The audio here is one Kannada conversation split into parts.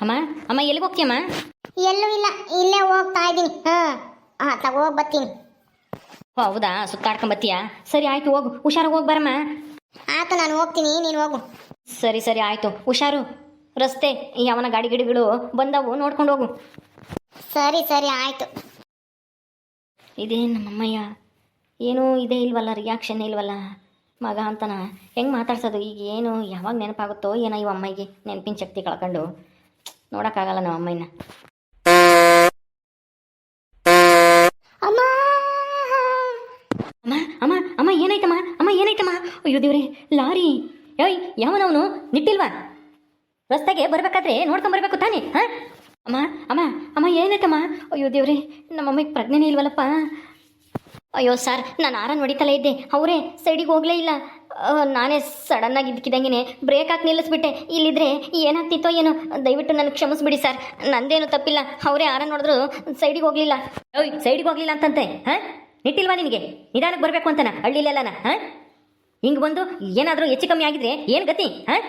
ಅಮ್ಮ ಅಮ್ಮ ಎಲ್ಲಿಗೆ ಹೋಗ್ತೀಯಮ್ಮ ಎಲ್ಲೂ ಇಲ್ಲ ಇಲ್ಲೇ ಹೋಗ್ತಾ ಇದ್ದೀನಿ. ಹಾ ಹಾ ತಗೋ ಹೋಗಿ ಬರ್ತೀನಿ. ಓ ಹೌದಾ? ಸುತ್ತಾಡ್ಕೊಂಬತ್ತೀಯಾ ಸರಿ ಆಯ್ತು ಹೋಗು. ಹುಷಾರಾಗಿ ಹೋಗಿ ಬರಮ್ಮ. ಆಯ್ತು ನಾನು ಹೋಗ್ತೀನಿ ನೀನು ಹೋಗು. ಸರಿ ಸರಿ ಆಯ್ತು. ಹುಷಾರು. ರಸ್ತೆ ಯಾವನ ಗಾಡಿ ಗಿಡಿಗಳು ಬಂದವು ನೋಡ್ಕೊಂಡು ಹೋಗು. ಸರಿ ಸರಿ ಆಯ್ತು. ಇದೇ ನಮ್ಮಮ್ಮಯ್ಯ. ಏನೂ ಇದೇ ಇಲ್ವಲ್ಲ ರಿಯಾಕ್ಷನ್ ಇಲ್ವಲ್ಲ. ಮಗ ಅಂತನ ಹೆಂಗೆ ಮಾತಾಡ್ಸೋದು? ಈಗ ಏನು ಯಾವಾಗ ನೆನಪಾಗುತ್ತೋ ಏನೋ ಇವ ಅಮ್ಮಗೆ ನೆನಪಿನ ಶಕ್ತಿ ಕಳ್ಕೊಂಡು. ನೋಡೋಕ್ಕಾಗಲ್ಲ ನಮ್ಮ ಅಮ್ಮಯ್ಯನ ಅಮ್ಮ! ಅಮ್ಮ ಅಮ್ಮ ಅಮ್ಮ ಏನಾಯ್ತಮ್ಮ? ಅಮ್ಮ ಏನಾಯ್ತಮ್ಮ? ಅಯ್ಯೋ ದೇವ್ರೆ ಲಾರಿ. ಏಯ್ ಯಾವನವನು? ನಿಟ್ಟಿಲ್ವಾ? ರಸ್ತೆಗೆ ಬರ್ಬೇಕಾದ್ರೆ ನೋಡ್ಕೊಂಡ್ ಬರ್ಬೇಕು ತಾನೇ ಹಾ? ಅಮ್ಮ ಅಮ್ಮ ಅಮ್ಮ ಏನಾಯ್ತಮ್ಮ? ಅಯ್ಯೋ ದೇವ್ರೆ ನಮ್ಮಮ್ಮಗೆ ಪ್ರಜ್ಞೆನೇ ಇಲ್ವಲ್ಲಪ್ಪ. ಅಯ್ಯೋ ಸರ್, ನಾನು ಆರನ್ ಹೊಡಿತಲೇ ಇದ್ದೆ. ಅವರೇ, ಸೈಡಿಗೆ ಹೋಗಲೇ ಇಲ್ಲ. ನಾನೇ ನಾನೇ ಸಡನ್ನಾಗಿ ಇದ್ದಕ್ಕಿದ್ದಂಗೆ ಬ್ರೇಕ್ ಹಾಕಿ ನಿಲ್ಲಿಸ್ಬಿಟ್ಟೆ. ಇಲ್ಲಿದ್ರೆ ಏನಾಗ್ತಿತ್ತೋ ಏನೋ, ದಯವಿಟ್ಟು ನನಗೆ ಕ್ಷಮಿಸ್ಬಿಡಿ ಸರ್. ನಂದೇನು ತಪ್ಪಿಲ್ಲ. ಅವರೇ ಆರನ್ ನೋಡಿದ್ರು ಸೈಡಿಗೆ ಹೋಗಲಿಲ್ಲ. ಓಯ್, ಸೈಡಿಗೆ ಹೋಗಲಿಲ್ಲ ಅಂತಂತೆ, ಹಾಂ? ನಿಟ್ಟಿಲ್ವಾ ನಿನಗೆ? ನಿಧಾನಕ್ಕೆ ಬರಬೇಕು ಅಂತನ, ಹಳ್ಳಿಲೆಲ್ಲನ, ಹಾಂ? ಹಿಂಗೆ ಬಂದು ಏನಾದರೂ ಹೆಚ್ಚು ಕಮ್ಮಿ ಆಗಿದ್ರೆ ಏನು ಗತಿ, ಹಾಂ?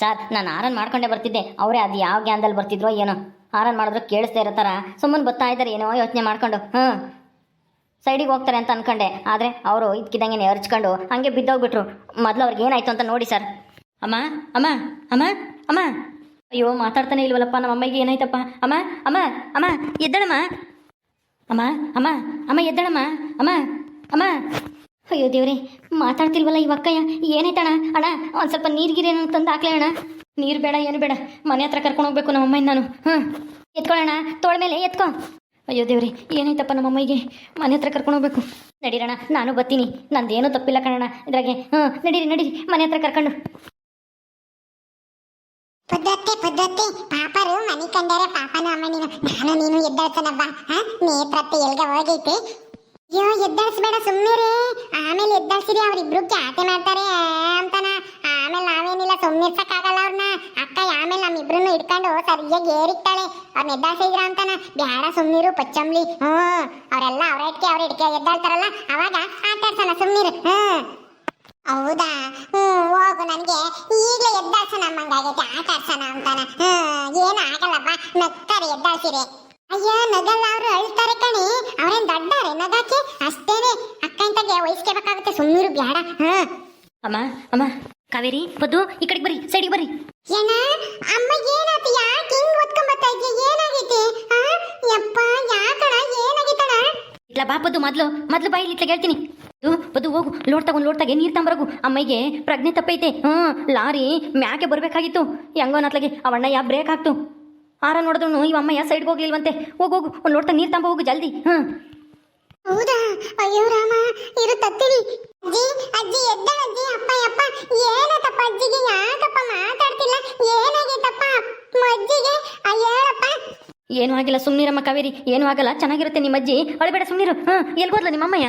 ಸರ್, ನಾನು ಆರನ್ ಮಾಡ್ಕೊಂಡೆ ಬರ್ತಿದ್ದೆ. ಅವರೇ ಅದು ಯಾವ ಗ್ಯಾನ್ದಲ್ಲಿ ಬರ್ತಿದ್ರೋ ಏನೋ. ಆರನ್ ಮಾಡಿದ್ರು ಕೇಳಿಸ್ತಾ ಇರೋ ಥರ. ಸುಮ್ಮನೆ ಬರ್ತಾ ಇದ್ದಾರೆ, ಏನೋ ಯೋಚನೆ ಮಾಡ್ಕೊಂಡು. ಹಾಂ. ಸೈಡಿಗೆ ಹೋಗ್ತಾರೆ ಅಂತ ಅನ್ಕೊಂಡೆ. ಆದರೆ ಅವರು ಇದಕ್ಕಿದ್ದಂಗೆ ಅರ್ಚ್ಕೊಂಡು ಹಂಗೆ ಬಿದ್ದೋಗ್ಬಿಟ್ರು. ಮೊದಲು ಅವ್ರಿಗೆ ಏನಾಯ್ತು ಅಂತ ನೋಡಿ ಸರ್. ಅಮ್ಮ ಅಮ್ಮ ಅಮ್ಮ ಅಮ್ಮ. ಅಯ್ಯೋ, ಮಾತಾಡ್ತಾನೆ ಇಲ್ವಲ್ಲಪ್ಪ, ನಮ್ಮ ಅಮ್ಮಗೆ ಏನಾಯ್ತಪ್ಪ. ಅಮ್ಮ ಅಮ್ಮ ಅಮ್ಮ, ಎದ್ದಳಮ್ಮ. ಅಮ್ಮ ಅಮ್ಮ ಅಮ್ಮ, ಎದ್ದಳಮ್ಮ. ಅಮ್ಮ ಅಮ್ಮ. ಅಯ್ಯೋ ದೇವ್ರಿ, ಮಾತಾಡ್ತಿಲ್ವಲ್ಲ ಈ ಅಕ್ಕಯ್ಯ? ಏನಾಯ್ತಣ್ಣ? ಅಣ್ಣ, ಒಂದು ಸ್ವಲ್ಪ ನೀರ್ಗಿರೇನು ತಂದು ಹಾಕ್ಲೇ ಅಣ್ಣ. ನೀರು ಬೇಡ, ಏನು ಬೇಡ. ಮನೆ ಹತ್ರ ಕರ್ಕೊಂಡು ಹೋಗ್ಬೇಕು ನಮ್ಮ ಅಮ್ಮನ ನಾನು. ಹ್ಞೂ ಎತ್ಕೊಳ್ಳೋಣ, ತೋಳ ಮೇಲೆ ಎತ್ಕೊ. ಅಯ್ಯೋ ದೇವ್ರಿ ಏನೈತಪ್ಪ ನಮ್ಮ ಅಮ್ಮಗೆ ಮನೆ ಹತ್ರ ಕರ್ಕೊಂಡು ಹೋಗ್ಬೇಕು. ನಡೀರಣ ನಾನು ಬರ್ತೀನಿ. ನಂದೇನು ತಪ್ಪಿಲ್ಲ ಕಣಣ್ಣ. ಇದ್ರಾಗೆ, ಹ್ಞೂ, ನಡೀರಿ ನಡೀರಿ. ಮನೆ ಹತ್ರ ಕರ್ಕೊಂಡು. ಪದ್ಧತಿ ಪದ್ಧತಿ. ಪಾಪರು ಮನಿ ಕಂಡರೆ ಪಾಪನ ಅಮ್ಮ ನೀನು ನಾನು ನೀನು ಎದ್ದಳ್ತನಪ್ಪ ಹಾ, ನೇತ್ರತ್ತೆ ಎಲ್ಗ ಹೋಗೈತೆ. ಅಯ್ಯೋ ಎದ್ದಾಳ್ಸ್ಬೇಡ ಸುಮ್ಮನೆ ಆಮೇಲೆ ಎದ್ದಳ್ಸಿರಿ ಅವ್ರಿಬ್ರು ಖ್ಯಾತೆ ಮಾಡ್ತಾರೆ ಅಂತಾನ. ಆಮೇಲೆ ನಾವೇನಿಲ್ಲ ಸುಮ್ಮನಿರ್ಸಕ್ಕಾಗಲ್ಲ ಅವ್ರನ್ನ ಅಕ್ಕ, ಆಮೇಲೆ ನಮ್ಮಿಬ್ರನ್ನು ಇಟ್ಕೊಂಡು ಸರಿಯಾಗಿ ಏರಿಕ್ತಾಳೆ ಅವ್ರನ್ನ ಎದ್ದಾಳ್ಸಿದ್ರ ಅಂತಾನ. ಬ್ಯಾಡ ಸುಮ್ಮನಿರು ಪಚ್ಚಂಬ್ಲಿ ಹ್ಞೂ. ಅವರೆಲ್ಲ ಅವ್ರ ಇಟ್ಕೆ ಅವ್ರ ಇಟ್ಕೆ ಎದ್ದಾಳ್ತಾರಲ್ಲ ಅವಾಗ ಆಟಾಡ್ಸೋಣ ಸುಮ್ಮನಿರು ಹ್ಞೂ. ಹೌದಾ? ಹ್ಞೂ, ಹೋಗು ನನಗೆ. ಈಗಲೇ ಎದ್ದಾಡ್ಸೋಣ ನಮ್ಮಂಗಾಗೈತೆ ಆಟಾಡ್ಸೋಣ ಅಂತಾನ. ಹ್ಮ್ ಏನು ಆಗಲ್ಲಪ್ಪ ನಗ್ತಾರೆ ಎದ್ದಾಡ್ಸಿರಿ ಅಯ್ಯೋ, ನಗಲ್ಲ ಅವರು ಅಳ್ತಾರೆ ಕಣಿ. ಅವ್ರೇನ್ ದೊಡ್ಡಾರೆ ನಗಾಕೆ? ಅಷ್ಟೇನೆ. ಅಕ್ಕ ಇಂತಗೆ ವಹಿಸ್ಕೋಬೇಕಾಗುತ್ತೆ ಸುಮ್ಮನಿರು ಬ್ಯಾಡ. ಹ್ಞೂ. ಅಮ್ಮ ಅಮ್ಮ. ಕಾವೇರಿ ಬದು ಈ ಕಡೆಗೆ ಬರ್ರಿ ಸೈಡಿಗೆ ಬರ್ರಿ. ಏನ? ಅಮ್ಮ ಏನಾಯ್ತು ಯಾಕೆ ಹಿಂಗ್ ಓದ್ಕೊಂಡ್ ಬರ್ತಾ ಇದೀಯ? ಏನಾಗೈತೆ? ಆ? ಯಪ್ಪ ಯಾಕಣ? ಏನಾಗೈತಣ? ಇಲ್ಲ ಬಾ ಪದ್ದು ಮೊದ್ಲು ಮೊದ್ಲು ಬಾಯಿ ಇಟ್ಲ ಹೇಳ್ತೀನಿ ಪದ್ದು, ಪದ್ದು ಹೋಗು ಲೋಡ್ ತಗೊಂಡು ಲೋಡ್ ತಗೆ ನೀರು ತಂಬರಗು. ಅಮ್ಮಗೆ ಪ್ರಜ್ಞೆ ತಪ್ಪೈತೆ. ಹ್ಮ್ ಲಾರಿ ಮ್ಯಾಕೆ ಬರಬೇಕಾಗಿತ್ತು. ಹೆಂಗೋ ನತ್ಲಗೆ ಅವಣ್ಣ ಯಾ ಬ್ರೇಕ್ ಹಾಕ್ತು. ಆರ ನೋಡಿದ್ರು ಇವ ಅಮ್ಮ ಯಾ ಸೈಡ್ಗೆ ಹೋಗ್ಲಿಲ್ವಂತೆ. ಹೋಗು ಹೋಗು ಒಂದು ಲೋಡ್ ನೀರ್ ತಂಬ ಹೋಗು ಜಲ್ದಿ. ಹ್ಞೂ ಹೌದಾ? ಅಯ್ಯೋ ರಾಮ ಇರು ತತ್ತೀನಿ ಅಜ್ಜಿ ಅಜ್ಜಿ ಎದ್ದಳ ಅಜ್ಜಿ ಅಪ್ಪ ಅಪ್ಪ ಏನತ್ತಪ್ಪ ಅಜ್ಜಿಗೆ? ಯಾಕಪ್ಪ ಮಾತಾಡ್ತಿಲ್ಲ? ಏನಾಗೈತಪ್ಪ? ಅಜ್ಜಿಗೆ? ಅಯ್ಯಪ್ಪ ಏನೂ ಆಗಿಲ್ಲ ಸುಮ್ಮನಿರಮ್ಮ ಕಾವೇರಿ. ಏನೂ ಆಗಲ್ಲ ಚೆನ್ನಾಗಿರುತ್ತೆ ನಿಮ್ಮ ಅಜ್ಜಿ. ಅಳಬೇಡ ಸುಮ್ಮನಿರು ಹ್ಞೂ ಎಲ್ಗೋದ್ಲ ನಿಮ್ಮ ಅಮ್ಮಯ್ಯ?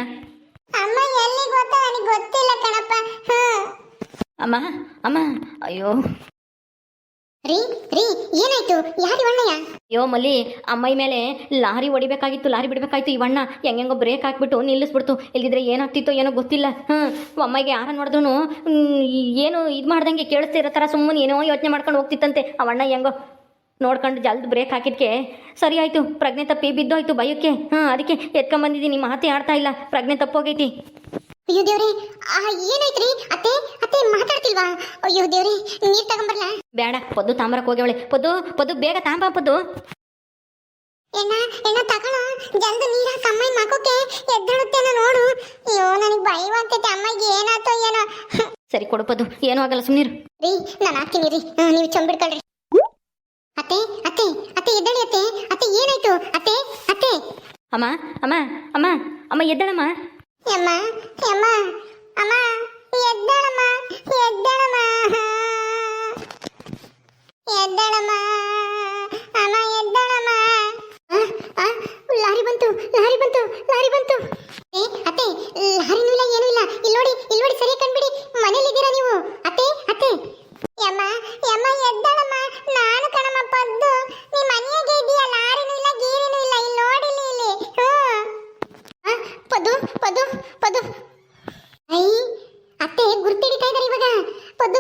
ಅಮ್ಮ ಎಲ್ಲಿ ಗೊತ್ತಾ ನನಗೆ ಗೊತ್ತಿಲ್ಲ ಕಣಪ್ಪ. ಹ್ಞೂ ಅಮ್ಮ ಅಮ್ಮ ಅಯ್ಯೋ. ರೀ ರೀ, ಏನಾಯ್ತು? ಯಾರು ಇವಣ್ಣಯ್ಯ ಅಯ್ಯೋ ಮಲ್ಲಿ ಅಮ್ಮೈ ಮೇಲೆ ಲಾರಿ ಹೊಡಿಬೇಕಾಗಿತ್ತು, ಲಾರಿ ಬಿಡಬೇಕಾಯ್ತು ಇವಣ್ಣ ಹೆಂಗೆಂಗೋ ಬ್ರೇಕ್ ಹಾಕ್ಬಿಟ್ಟು ನಿಲ್ಲಿಸ್ಬಿಡ್ತು. ಇಲ್ದಿದ್ರೆ ಏನಾಗ್ತಿತ್ತೋ ಏನೋ ಗೊತ್ತಿಲ್ಲ. ಹ್ಞೂ ಅಮ್ಮಗೆ ಯಾರ ನೋಡಿದ್ರು ಏನು ಇದು ಮಾಡ್ದಂಗೆ ಕೇಳಿಸ್ತಿರೋ ಥರ ಸುಮ್ಮನೆ ಏನೋ ಯೋಚನೆ ಮಾಡ್ಕೊಂಡು ಹೋಗ್ತಿತ್ತಂತೆ. ಅವಣ್ಣ ಹೆಂಗೋ ನೋಡ್ಕೊಂಡು ಜಲ್ದಿ ಬ್ರೇಕ್ ಹಾಕಿದ್ಕೆ, ಸರಿ ಆಯಿತು, ಪ್ರಜ್ಞೆ ತಪ್ಪಿ ಬಿದ್ದೋಯ್ತು ಭಯಕ್ಕೆ ಹಾಂ ಅದಕ್ಕೆ ಎತ್ಕೊಂಬಂದಿದ್ದೀನಿ ಮಾತೇ ಆಡ್ತಾ ಇಲ್ಲ. ಪ್ರಜ್ಞೆ ತಪ್ಪೋಗೈತಿ. ಅಯ್ಯೋ ದೇವ್ರಿ ಏನಾಯ್ತ್ರಿ? ಅತ್ತೆ ಅತ್ತೆ ಮಾತಾಡ್ತಿಲ್ವಾ? ಅಯ್ಯೋ ದೇವ್ರಿ ನೀರ್ ತಗೊಂಬರ್ಲ? ಬೇಡ ಪದ್ದು ತಾಮ್ರಕ್ ಹೋಗ್ಯವಳೆ. ಪದ್ದು ಪದ್ದು ಬೇಗ ತಾಂಬ ಪದ್ದು. ಎಣ್ಣ ಎಣ್ಣ ತಗೊಳ ಜಲ್ದಿ ನೀರ ಕಮ್ಮಿ ಮಗುಕ್ಕೆ ಎದ್ದಳುತ್ತೇನ ನೋಡು. ಅಯ್ಯೋ ನನಗೆ ಭಯವಾಗ್ತೈತೆ ಅಮ್ಮಗೆ ಏನಾಯ್ತೋ ಏನೋ. ಸರಿ ಕೊಡು ಪದ್ದು. ಏನೂ ಆಗಲ್ಲ ಸುಮ್ಮನಿರು ರೀ ನಾನು ಹಾಕ್ತೀನಿ ರೀ. ನೀವು ಚಂಬಿಡ್ಕೊಳ್ರಿ ಅತ್ತೆ ಅತ್ತೆ ಅತ್ತೆ ಎದ್ದಳಿ ಅತ್ತೆ. ಅತ್ತೆ ಏನಾಯ್ತು? ಅತ್ತೆ ಅತ್ತೆ. ಅಮ್ಮ ಅಮ್ಮ ಅಮ್ಮ ಅಮ್ಮ ಎದ್ದಳಮ್ಮ. ಯಮ್ಮ ಯಮ್ಮ ಅಮ್ಮ ಎದ್ದಳಮ್ಮ ಎದ್ದಳಮ್ಮ ಎದ್ದಳಮ್ಮ ಅಮ್ಮ ಎದ್ದಳಮ್ಮ ಆ, ಆ, ಲಾರಿ ಬಂತು ಲಾರಿ ಬಂತು ಲಾರಿ ಬಂತು ಏ ಅತ್ತೆ ಲಾರಿನೂ ಇಲ್ಲ ಏನೂ ಇಲ್ಲ ಇಲ್ಲಿ ನೋಡಿ ಇಲ್ಲಿ ನೋಡಿ ಸರಿ ಕಂಡ್ಬಿಡಿ ಮನೇಲಿದ್ದೀರಾ ನೀವು ಅತ್ತೆ ಅತ್ತೆ ಯಮ್ಮ ಯಮ್ಮ ಎದ್ದಳಮ್ಮ ನಾನು ಕಣಮ್ಮ ಪದ್ದು ನೀ ಮನೆಯಾಗೆ ಇದೀಯ ಲಾರಿನೂ ಇಲ್ಲ ಗೀರಿನೂ ಇಲ್ಲ ಇಲ್ಲಿ ನೋಡಿ ಇಲ್ಲಿ ಇಲ್ಲಿ ಹ್ಞೂ ಆ, ಪದು ಪದು ಪದು ಐ ಅತ್ತೆ ಗುರ್ತಿಡಿತಾ ಇದಾರೆ ಇವಾಗ ಪದ್ದು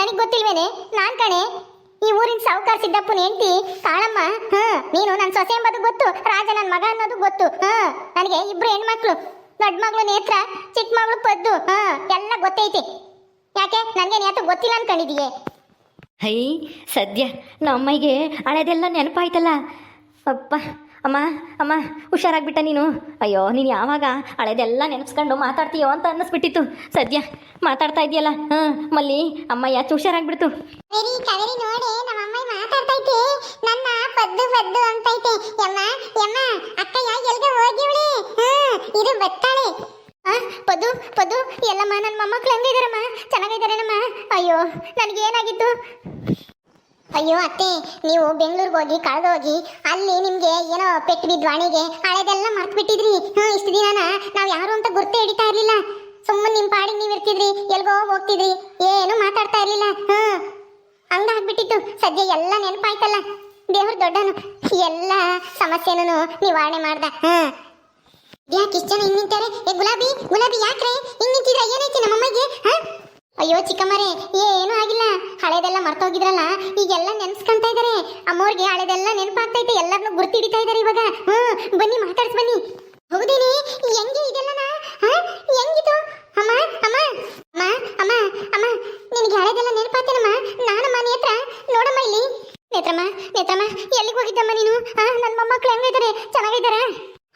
ನನಗೆ ಗೊತ್ತಿಲ್ವೇನೆ ನಾನ್ ಕಣೆ ಈ ಊರಿನ ಸಿದ್ದಪ್ಪನ ಹೆಂಡತಿ, ಕಾಳಮ್ಮ ಹ್ಮ್ ನೀನು ನನ್ನ ಸೊಸೆ ಎಂಬುದು ಗೊತ್ತು, ರಾಜ ನನ್ನ ಮಗ ಅನ್ನೋದು ಗೊತ್ತು, ಹ, ನನಗೆ ಇಬ್ರು ಹೆಣ್ಮಕ್ಳು ದೊಡ್ಡ ಮಗಳು ನೇತ್ರ ಚಿಕ್ಕ ಮಗಳು ಪದ್ದು, ಹ, ಎಲ್ಲ ಗೊತ್ತೈತಿ. ಯಾಕೆ? ನನಗೆ ನೇತ್ರ ಗೊತ್ತಿಲ್ಲ ಅನ್ಕೊಂಡಿದೀಯ. ಹೈ, ಸದ್ಯ ನಮ್ಮಯ್ಗೆ ಹಳೆದೆಲ್ಲ ನೆನಪಾಯ್ತಲ್ಲ. ಅಪ್ಪ ಅಮ್ಮ ಅಮ್ಮ, ಹುಷಾರಾಗ್ಬಿಟ್ಟ ನೀನು. ಅಯ್ಯೋ, ನೀನು ಯಾವಾಗ ಹಳೆದೆಲ್ಲ ನೆನೆಸ್ಕೊಂಡು ಮಾತಾಡ್ತೀಯೋ ಅಂತ ಅನ್ನಿಸ್ಬಿಟ್ಟಿತ್ತು. ಸದ್ಯ ಮಾತಾಡ್ತಾ ಇದೆಯಲ್ಲ ಹಾಂ, ಮಲ್ಲಿ ಅಮ್ಮ ಹುಷಾರಾಗ್ಬಿಡ್ತು. ಕಾವೇರಿ ಕಾವೇರಿ ನೋಡಿ ನಮ್ಮ ಅಮ್ಮ ಮಾತಾಡ್ತೈತೆ. ನನ್ನ ಪದ್ದು ಪದ್ದು ಅಂತೈತೆ. ಯಮ್ಮ ಯಮ್ಮ, ಅಕ್ಕಯ್ಯ, ಎಲ್ಗೆ ಹೋಗಿವಳೆ ಹ್ಮ್, ಇದು ಬತ್ತಾಳೆ. ಪದು ಪದ್ದು ಎಲ್ಲಮ್ಮ ನನ್ನ ಮೊಮ್ಮಕ್ಳು ಹೆಂಗಿದಾರಮ್ಮ? ಚೆನ್ನಾಗಿದಾರೇನಮ್ಮ? ಅಯ್ಯೋ ನನಗೆ ಏನಾಗಿತ್ತು ಅಯ್ಯೋ ಅತ್ತೆ, ನೀವು ಬೆಂಗಳೂರಿಗೆ ಹೋಗಿ ಕಳೆದೋಗಿ ಅಲ್ಲಿ ನಿಮ್ಗೆ ಏನೋ ಪೆಟ್ಟು ಬಿದ್ದು ವಾಣಿಗೆ ಹಳೆದೆಲ್ಲ ಮರ್ತು ಬಿಟ್ಟಿದ್ರಿ ಹ್ಞೂ ಇಷ್ಟು ದಿನನ ನಾವು ಯಾರು ಅಂತ ಗುರ್ತೆ ಹಿಡಿತಾ ಇರಲಿಲ್ಲ. ಸುಮ್ಮನೆ ನಿಮ್ಮ ಪಾಡಿಗೆ ನೀವು ಇರ್ತಿದ್ರಿ, ಎಲ್ಗೋ ಹೋಗ್ತಿದ್ರಿ, ಏನು ಮಾತಾಡ್ತಾ ಇರಲಿಲ್ಲ. ಹ್ಮ್, ಹಂಗಾಗ್ಬಿಟ್ಟಿತ್ತು. ಸದ್ಯ ಎಲ್ಲ ನೆನಪಾಯ್ತಲ್ಲ. ದೇವ್ರ ದೊಡ್ಡನು. ಎಲ್ಲ ಸಮಸ್ಯೆನೂ ನಿವಾರಣೆ ಮಾಡ್ದ. ಹ್ಞೂ ಯಾಕೆ ಇಷ್ಟು ಜನ ಹಿಂಗೆ ನಿಂತಾರೆ? ಏ ಗುಲಾಬಿ ಗುಲಾಬಿ ಯಾಕ್ರೆ? ಹಿಂಗೆ ನಿಂತಿದ್ರೆ? ಏನೈತಿ ನಮ್ಮಮ್ಮಗೆ? ಹ ಅಯ್ಯೋ ಚಿಕ್ಕಮ್ಮರೇ, ಏನೂ ಆಗಿಲ್ಲ. ಹಳೇದೆಲ್ಲ ಮರ್ತೋಗಿದ್ರಲ್ಲ, ಈಗೆಲ್ಲ ನೆನ್ಸ್ಕೊಂತ ಇದಾರೆ. ಅಮ್ಮವ್ರಿಗೆ ಹಳೇದೆಲ್ಲ ನೆನಪಾಗ್ತೈತೆ ಎಲ್ಲರನ್ನೂ ಗುರ್ತಿಡಿತಾ ಇದಾರೆ ಇವಾಗ. ಹ್ಮ್, ಬನ್ನಿ, ಮಾತಾಡ್ಸ್ ಬನ್ನಿ. ಹೌದೇನೆ, ಹೆಂಗೆ ಹ ಹೆಂಗಿದು ಅಮ್ಮ ಅಮ್ಮ ಅಮ್ಮ ಅಮ್ಮ ಅಮ್ಮ, ನಿನಗೆ ಹಳೇದೆಲ್ಲ ನೆನಪಾತೇನಮ್ಮ ನಾನಮ್ಮ, ನೇತ್ರ, ನೋಡಮ್ಮ ಇಲ್ಲಿ. ನೇತ್ರಮ್ಮ ನೇತ್ರಮ್ಮ, ಎಲ್ಲಿಗೆ ಹೋಗಿದ್ದಮ್ಮ ನೀನು? ನನ್ನ ಮೊಮ್ಮಕ್ಳು ಹೆಂಗಿದ್ದಾರೆ ಚೆನ್ನಾಗಿದ್ದಾರಾ?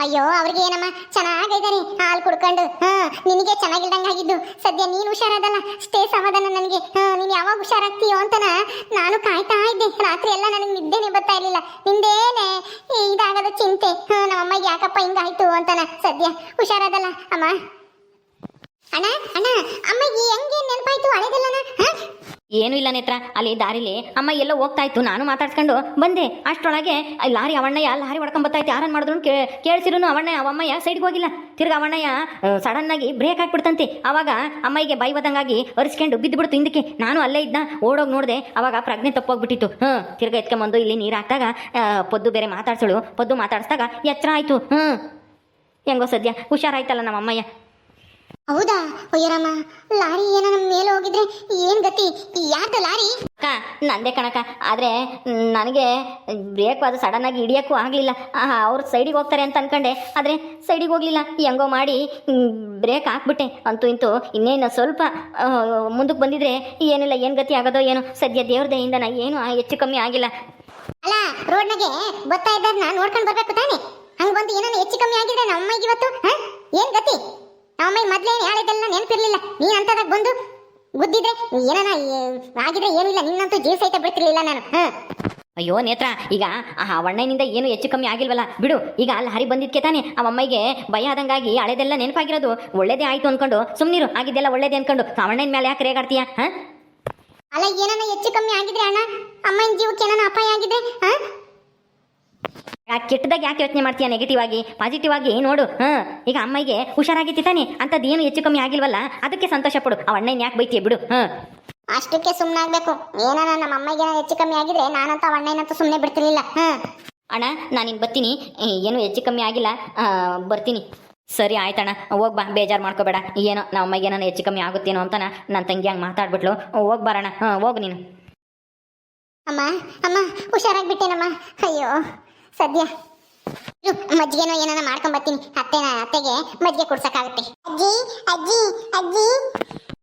ಅಯ್ಯೋ, ಅವ್ರಿಗೆ ಏನಮ್ಮ? ಚೆನ್ನಾಗೈದಾನೆ ಹಾಲು ಕುಡ್ಕೊಂಡು, ಹಾ, ನಿನಗೆ ಚೆನ್ನಾಗಿಲ್ದಂಗೆ ಆಗಿದ್ದು. ಸದ್ಯ ನೀನು ಹುಷಾರಾದಲ್ಲ. ಸ್ಟೇ ಸಮಾಧಾನ ನನಗೆ. ಹಾ, ನೀನು ಯಾವಾಗ ಹುಷಾರಾಗ್ತೀಯೋ ಅಂತನ ನಾನು ಕಾಯ್ತಾ ಇದ್ದೆ. ರಾತ್ರಿ ಎಲ್ಲ ನನಗೆ ನಿದ್ದೆನೆ ಬರ್ತಾ ಇರಲಿಲ್ಲ. ನಿಂದೇನೆ ಇದಾಗದ ಚಿಂತೆ. ಹಾ ನಮ್ಮಮ್ಮ ಅಮ್ಮಗೆ ಯಾಕಪ್ಪ ಹಿಂಗಾಯ್ತು ಅಂತನ. ಸದ್ಯ ಹುಷಾರಾದಲ್ಲ. ಅಮ್ಮ. ಅಣ್ಣ ಅಣ್ಣ, ಅಮ್ಮಗೆ ಹೆಂಗೆ ನೆನಪಾಯ್ತು? ಹಳೆದಲ್ಲನ? ಏನೂ ಇಲ್ಲ ನೇತ್ರ. ಅಲ್ಲಿ ದಾರಿಲಿ ಅಮ್ಮ ಎಲ್ಲೋ ಹೋಗ್ತಾ ಇತ್ತು ನಾನು ಮಾತಾಡ್ಕೊಂಡು ಬಂದೆ. ಅಷ್ಟರೊಳಗೆ ಆ ಲಾರಿ ಅವಣ್ಣಯ್ಯ ಲಾರಿ ಇತ್ತು. ಯಾರನ್ನ ಮಾಡಿದ್ರು ಕೇಳಿಸಿರು ಅವಣ್ಣಯ್ಯ ಅವಮ್ಮಯ್ಯ ಸೈಡ್ಗೆ ಹೋಗಿಲ್ಲ. ತಿರ್ಗ ಅವಣ್ಣಯ್ಯ ಸಡನ್ ಆಗಿ ಬ್ರೇಕ್ ಹಾಕ್ಬಿಡ್ತಂತೆ ಅವಾಗ ಅಮ್ಮಯ್ಯಗೆ ಬೈ ಬದಂಗಾಗಿ ಒರೆಸ್ಕೊಂಡು ಬಿದ್ದುಬಿಡ್ತು ಹಿಂದಕ್ಕೆ. ನಾನು ಅಲ್ಲೇ ಇದ್ದ ಓಡೋಗಿ ನೋಡಿದೆ. ಅವಾಗ ಪ್ರಜ್ಞೆ ತಪ್ಪೋಗ್ಬಿಟ್ಟಿತ್ತು. ಹ್ಞೂ, ತಿರ್ಗ ಎತ್ಕೊಂಬಂದು ಇಲ್ಲಿ ನೀರು ಹಾಕ್ದಾಗ ಪದ್ದು ಬೇರೆ ಮಾತಾಡ್ಸಳು. ಪದ್ದು ಮಾತಾಡಿಸ್ದಾಗ ಎಚ್ಚರ ಆಯಿತು. ಹ್ಞೂ. ಹೆಂಗೋ ಸದ್ಯ, ಹುಷಾರಾಯ್ತಲ್ಲ ನಮ್ಮ ಅಮ್ಮಯ್ಯ ಹೌದಾ? ಅಯ್ಯರಮ್ಮ ಲಾರಿ ಏನೋ ನಮ್ಮ ಮೇಲೆ ಹೋಗಿದ್ರೆ ಏನ್ ಗತಿ? ಯಾರ್ದು ಲಾರಿ? ಅಕ್ಕ ನಂದೇ ಕಣಕ ಆದ್ರೆ ನನಗೆ ಬ್ರೇಕ್ ಅದು ಸಡನ್ ಆಗಿ ಹಿಡಿಯಕ್ಕೂ ಆಗಲಿಲ್ಲ. ಅವ್ರು ಸೈಡಿಗೆ ಹೋಗ್ತಾರೆ ಅಂತ ಅನ್ಕೊಂಡೆ. ಆದ್ರೆ ಸೈಡಿಗೆ ಹೋಗ್ಲಿಲ್ಲ. ಹೆಂಗೋ ಮಾಡಿ ಬ್ರೇಕ್ ಹಾಕ್ಬಿಟ್ಟೆ. ಅಂತೂ ಇಂತೂ ಇನ್ನೇನು ಸ್ವಲ್ಪ ಮುಂದಕ್ಕೆ ಬಂದಿದ್ರೆ ಏನಿಲ್ಲ ಏನು ಗತಿ ಆಗೋದೋ ಏನೋ. ಸದ್ಯ ದೇವ್ರ ದಯಿಂದ ನಾ ಏನು ಹೆಚ್ಚು ಕಮ್ಮಿ ಆಗಿಲ್ಲ. ಅಲ್ಲ ರೋಡ್ನಾಗೆ ಬರ್ತಾ ನಾನು ನೋಡ್ಕೊಂಡು ಬರ್ಬೇಕು ತಾನೆ? ಹಂಗ ಬಂದು ಏನೋ ಹೆಚ್ಚು ಕಮ್ಮಿ ಆಗಿದ್ರೆ ನಮ್ಮ ಇವತ್ತು ಏನ್ ಗತಿ? ನಮ್ಮ ಮೊದಲೇ ಮೊದ್ಲೇನು ಹೇಳಿದೆಲ್ಲ ನೆನಪಿರ್ಲಿಲ್ಲ. ನೀ ಅಂತದಾಗ ಬಂದು ಗುದ್ದಿದ್ರೆ ಏನನ ಆಗಿದ್ರೆ ಏನಿಲ್ಲ ನಿನ್ನಂತೂ ಜೀವ ಸಹಿತ ಬಿಡ್ತಿರ್ಲಿಲ್ಲ ನಾನು. ಹ. ಅಯ್ಯೋ ನೇತ್ರ ಈಗ ಆ ಅಣ್ಣನಿಂದ ಏನು ಹೆಚ್ಚು ಕಮ್ಮಿ ಆಗಿಲ್ವಲ್ಲ? ಬಿಡು ಈಗ ಅಲ್ಲಿ ಹರಿ ಬಂದಿದ್ಕೆ ತಾನೆ ಆ ಅಮ್ಮಗೆ ಭಯ ಆದಂಗಾಗಿ ಹಳೆದೆಲ್ಲ ನೆನಪಾಗಿರೋದು. ಒಳ್ಳೇದೇ ಆಯ್ತು ಅನ್ಕೊಂಡು ಸುಮ್ನಿರು ಆಗಿದ್ದೆಲ್ಲ ಒಳ್ಳೇದೇ ಅನ್ಕೊಂಡು. ಅವಣ್ಣನ ಮೇಲೆ ಯಾಕೆ ರೇಗಾಡ್ತೀಯ? ಹ? ಅಲ್ಲ ಏನನ ಹೆಚ್ಚು ಕಮ್ಮಿ ಆಗಿದ್ರೆ ಅಣ್ಣ? ಅಮ್ಮನ ಜೀವಕ್ಕೆ ಏನಾನ ಅಪಾಯ ಆಗಿದ್ರೆ ಹ? ಆ ಕೆಟ್ಟದಾಗ ಯಾಕೆ ಯೋಚನೆ ಮಾಡ್ತೀಯ ನೆಗೆಟಿವ್ ಆಗಿ? ಪಾಸಿಟಿವ್ ಆಗಿ? ನೋಡು ಹಾಂ ಈಗ ಅಮ್ಮಗೆ ಹುಷಾರಾಗಿತ್ತಿ ತಾನೆ. ಅಂಥದ್ದು ಏನು ಹೆಚ್ಚು ಕಮ್ಮಿ ಆಗಿಲ್ವಲ್ಲ? ಅದಕ್ಕೆ ಸಂತೋಷ ಪಡು. ಆ ಅಣ್ಣನ ಯಾಕೆ ಬೈತೀಯ ಬಿಡು ಹಾಂ. ಅಷ್ಟಕ್ಕೆ ಸುಮ್ಮನಾಗ್ಬೇಕು ಏನಾನ ನಮ್ಮ ಅಮ್ಮಗೆ ಹೆಚ್ಚು ಕಮ್ಮಿ ಆಗಿದ್ರೆ ನಾನಂತ ಅಣ್ಣನಂತೂ ಸುಮ್ಮನೆ ಬಿಡ್ತಿರ್ಲಿಲ್ಲ. ಹ. ಅಣ್ಣ ನಾನು ಇನ್ನು ಬರ್ತೀನಿ. ಏನು ಹೆಚ್ಚು ಕಮ್ಮಿ ಆಗಿಲ್ಲ. ಬರ್ತೀನಿ. ಸರಿ ಆಯ್ತಣ್ಣ. ಹೋಗ್ ಬಾ ಬೇಜಾರು ಮಾಡ್ಕೋಬೇಡ. ಏನೋ ನಮ್ಮ ಅಮ್ಮಗೆ ಏನೋ ಹೆಚ್ಚು ಕಮ್ಮಿ ಆಗುತ್ತೇನೋ ಅಂತ ನನ್ನ ತಂಗಿ ಹಂಗೆ ಮಾತಾಡ್ಬಿಟ್ಲು. ಹೋಗಿ ಬರೋಣ. ಹಾಂ ಹೋಗು ನೀನು. ಅಮ್ಮ ಅಮ್ಮ ಹುಷಾರಾಗ್ಬಿಟ್ಟೇನಮ್ಮ ಅಯ್ಯೋ. ಸದ್ಯ. ಮಜ್ಜಿಗೆನೋ ಏನಾನ ಮಾಡ್ಕೊಂಡ್ ಬರ್ತೀನಿ. ಅತ್ತೆನ, ಅತ್ತೆಗೆ ಮಜ್ಜಿಗೆ ಕೊಡ್ಸಕ್ಕಾಗುತ್ತೆ. ಅಜ್ಜಿ ಅಜ್ಜಿ ಅಜ್ಜಿ.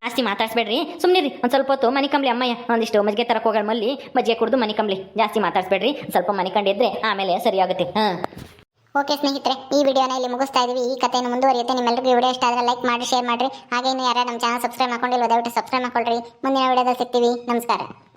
ಜಾಸ್ತಿ ಮಾತಾಡ್ಸ್ಬೇಡ್ರಿ. ಸುಮ್ಮನಿರಿ ಒಂದು ಸ್ವಲ್ಪ ಹೊತ್ತು ಮನೆ ಅಮ್ಮಯ್ಯ. ಒಂದಿಷ್ಟು ಮಜ್ಜಿಗೆ ತರಕ್ಕೆ ಹೋಗೋಣ ಮಲ್ಲಿ. ಮಜ್ಜಿಗೆ ಕುಡಿದು ಮನೆ ಜಾಸ್ತಿ ಮಾತಾಡ್ಸ್ಬೇಡ್ರಿ. ಸ್ವಲ್ಪ ಮನೆ ಕಂಡಿದ್ರೆ ಆಮೇಲೆ ಸರಿಯಾಗುತ್ತೆ. ಹಾಂ. ಓಕೆ ಸ್ನೇಹಿತರೆ, ಈ ವಿಡಿಯೋನ ಇಲ್ಲಿ ಮುಗಿಸ್ತಾ ಇದೀವಿ. ಈ ಕಥೆಯನ್ನು ಮುಂದುವರಿಯುತ್ತೆ. ನಿಮ್ಮೆಲ್ಲರಿಗೂ ಈ ವಿಡಿಯೋ ಇಷ್ಟ ಆದರೆ ಲೈಕ್ ಮಾಡಿ ಶೇರ್ ಮಾಡಿರಿ. ಹಾಗೆ ಇನ್ನು ಯಾರು ನಮ್ಮ ಚಾನಲ್ ಸಬ್ಸ್ಕ್ರೈಬ್ ಮಾಡ್ಕೊಂಡಿಲ್ಲ ದಯವಿಟ್ಟು ಸಬ್ಸ್ಕ್ರೈಬ್ ಮಾಡ್ಕೊಳ್ರಿ. ಮುಂದಿನ ವಿಡಿಯೋದಲ್ಲಿ ಸಿಗ್ತೀವಿ. ನಮಸ್ಕಾರ.